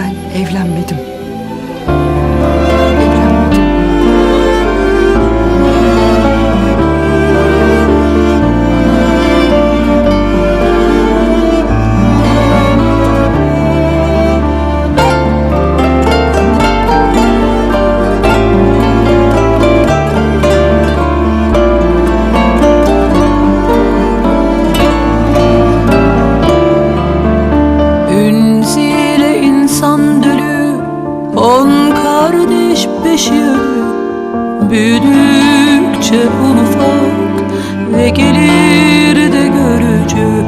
Ben evlenmedim. Büyüdükçe ufak Ve gelir de görücü.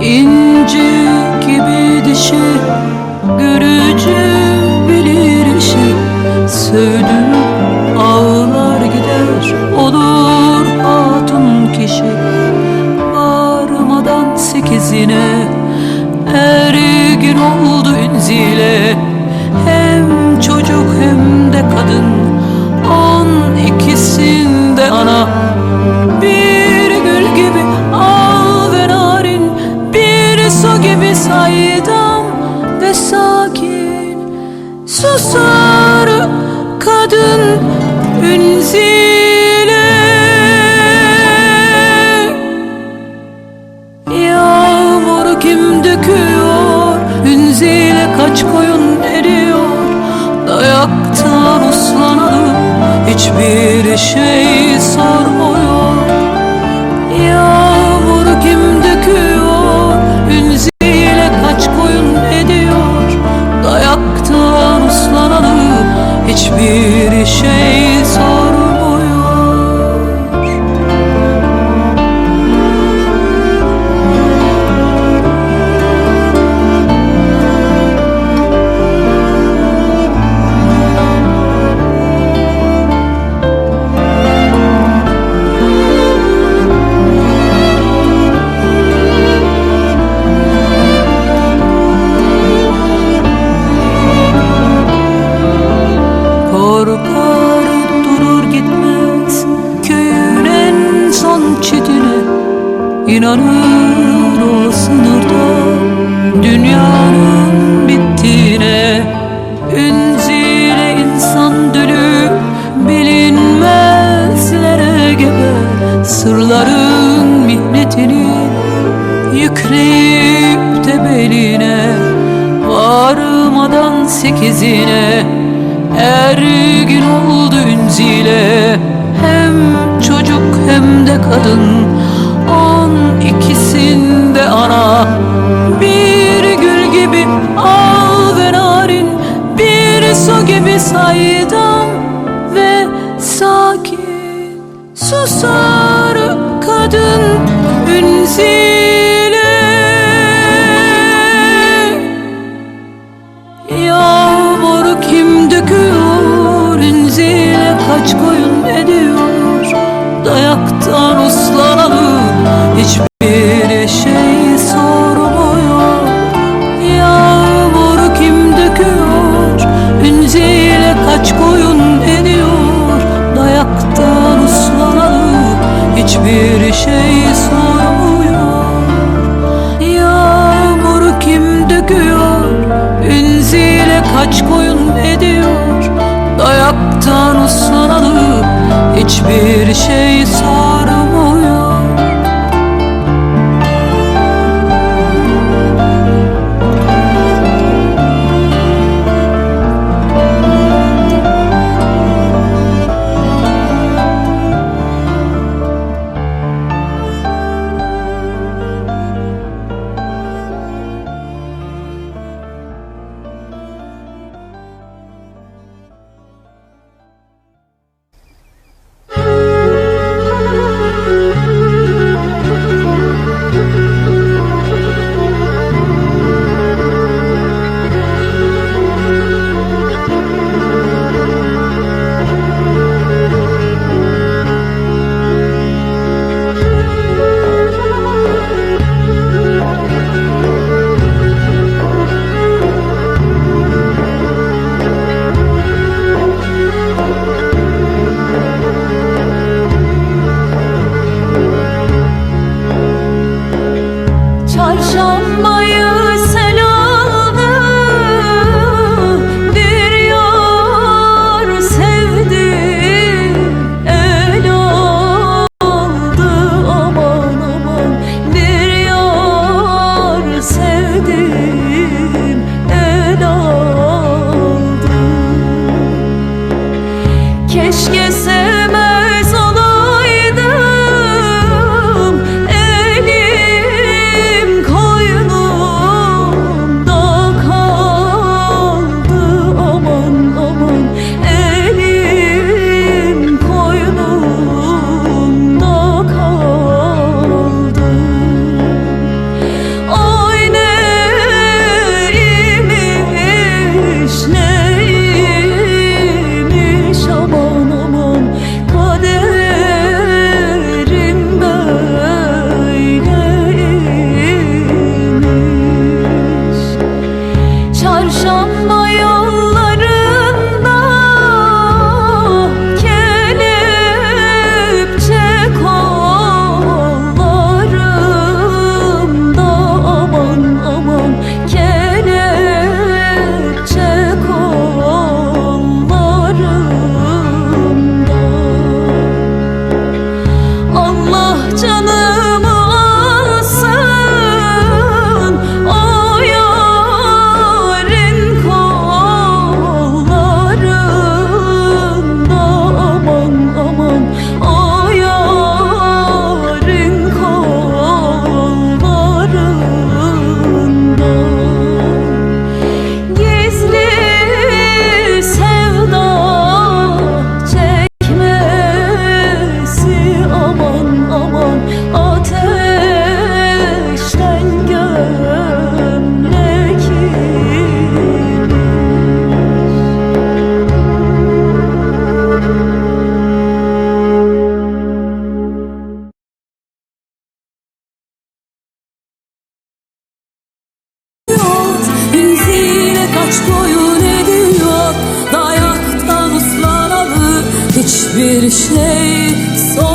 İnci gibi dişi Görücü bilir işi. Sövdüm ağlar gider Olur hatun kişi. Varmadan sekizine Her gün oldu ünzile saydam ve sakin Susar kadın ünzile. Yağmur kim döküyor? Ünzile kaç koyun eriyor? Dayaktan uslanalım Hiçbir şey sormuyor İnanır o sınırda dünyanın bittiğine. Ünzile insan dölü bilinmezlere gebe Sırların mihnetini yükleyip de beline Varmadan sekizine. Her gün oldu ünzile Hem çocuk hem de kadın ikisinde ana Bir gül gibi al ve narin Bir su gibi saydam ve sakin. Susar Hiçbir şey sormuyor Yağmur kim döküyor? Ünzile kaç koyun ediyor? Dayaktan uslanalı Hiçbir şey sormuyor baş boyun ediyor Dayaktan ısmaralı hiçbir şey son